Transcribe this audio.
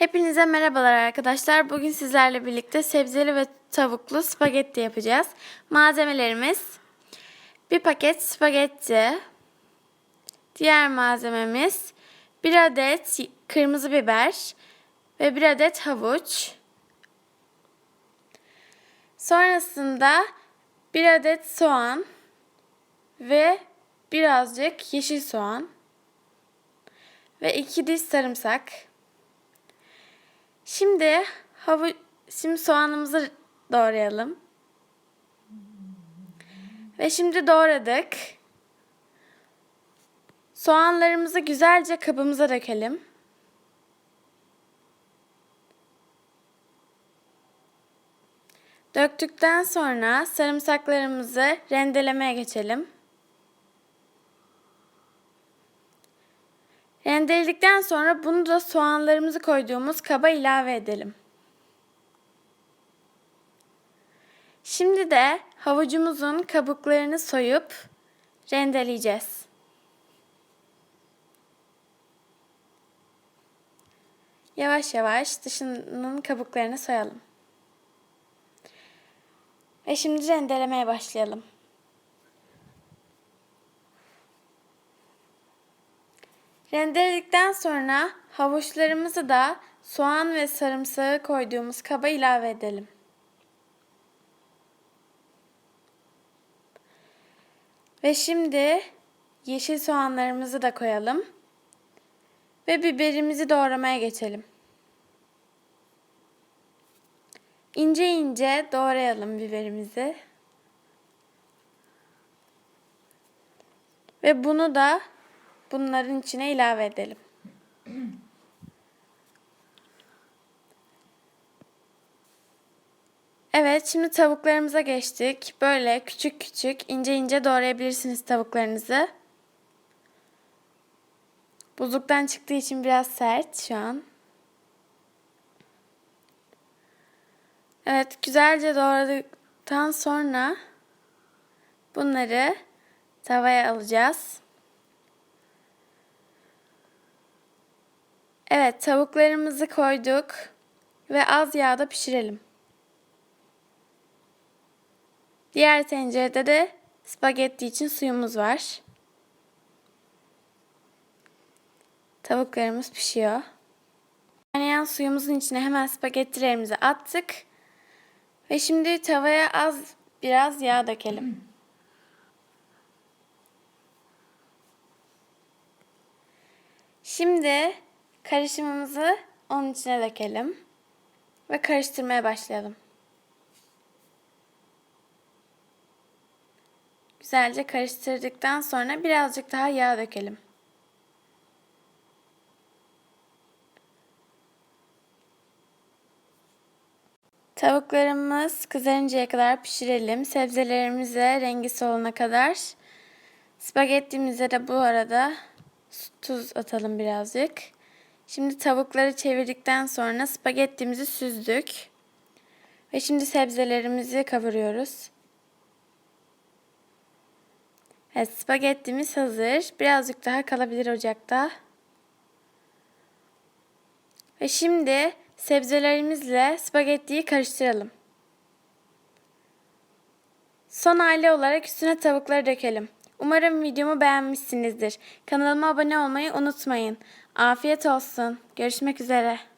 Hepinize merhabalar arkadaşlar. Bugün sizlerle birlikte sebzeli ve tavuklu spagetti yapacağız. Malzemelerimiz bir paket spagetti. Diğer malzememiz bir adet kırmızı biber ve bir adet havuç. Sonrasında bir adet soğan ve birazcık yeşil soğan ve iki diş sarımsak. Şimdi havu şimdi soğanımızı doğrayalım. Ve şimdi doğradık. Soğanlarımızı güzelce kabımıza dökelim. Döktükten sonra sarımsaklarımızı rendelemeye geçelim. Rendeledikten sonra bunu da soğanlarımızı koyduğumuz kaba ilave edelim. Şimdi de havucumuzun kabuklarını soyup rendeleyeceğiz. Yavaş yavaş dışının kabuklarını soyalım. Ve şimdi rendelemeye başlayalım. Rendeledikten sonra havuçlarımızı da soğan ve sarımsağı koyduğumuz kaba ilave edelim. Ve şimdi yeşil soğanlarımızı da koyalım. Ve biberimizi doğramaya geçelim. İnce ince doğrayalım biberimizi. Ve bunu da bunların içine ilave edelim. Evet, şimdi tavuklarımıza geçtik. Böyle küçük küçük, ince ince doğrayabilirsiniz tavuklarınızı. Buzluktan çıktığı için biraz sert şu an. Evet, güzelce doğradıktan sonra bunları tavaya alacağız. Evet, tavuklarımızı koyduk ve az yağda pişirelim. Diğer tencerede de spagetti için suyumuz var. Tavuklarımız pişiyor. Kaynayan suyumuzun içine hemen spagettilerimizi attık. Ve şimdi tavaya az biraz yağ dökelim. Şimdi karışımımızı onun içine dökelim ve karıştırmaya başlayalım. Güzelce karıştırdıktan sonra birazcık daha yağ dökelim. Tavuklarımız kızarıncaya kadar pişirelim. Sebzelerimize rengi solana kadar. Spagettimize de bu arada tuz atalım birazcık. Şimdi tavukları çevirdikten sonra spagettimizi süzdük. Ve şimdi sebzelerimizi kavuruyoruz. Evet, spagettimiz hazır. Birazcık daha kalabilir ocakta. Ve şimdi sebzelerimizle spagettiyi karıştıralım. Son hali olarak üstüne tavukları dökelim. Umarım videomu beğenmişsinizdir. Kanalıma abone olmayı unutmayın. Afiyet olsun. Görüşmek üzere.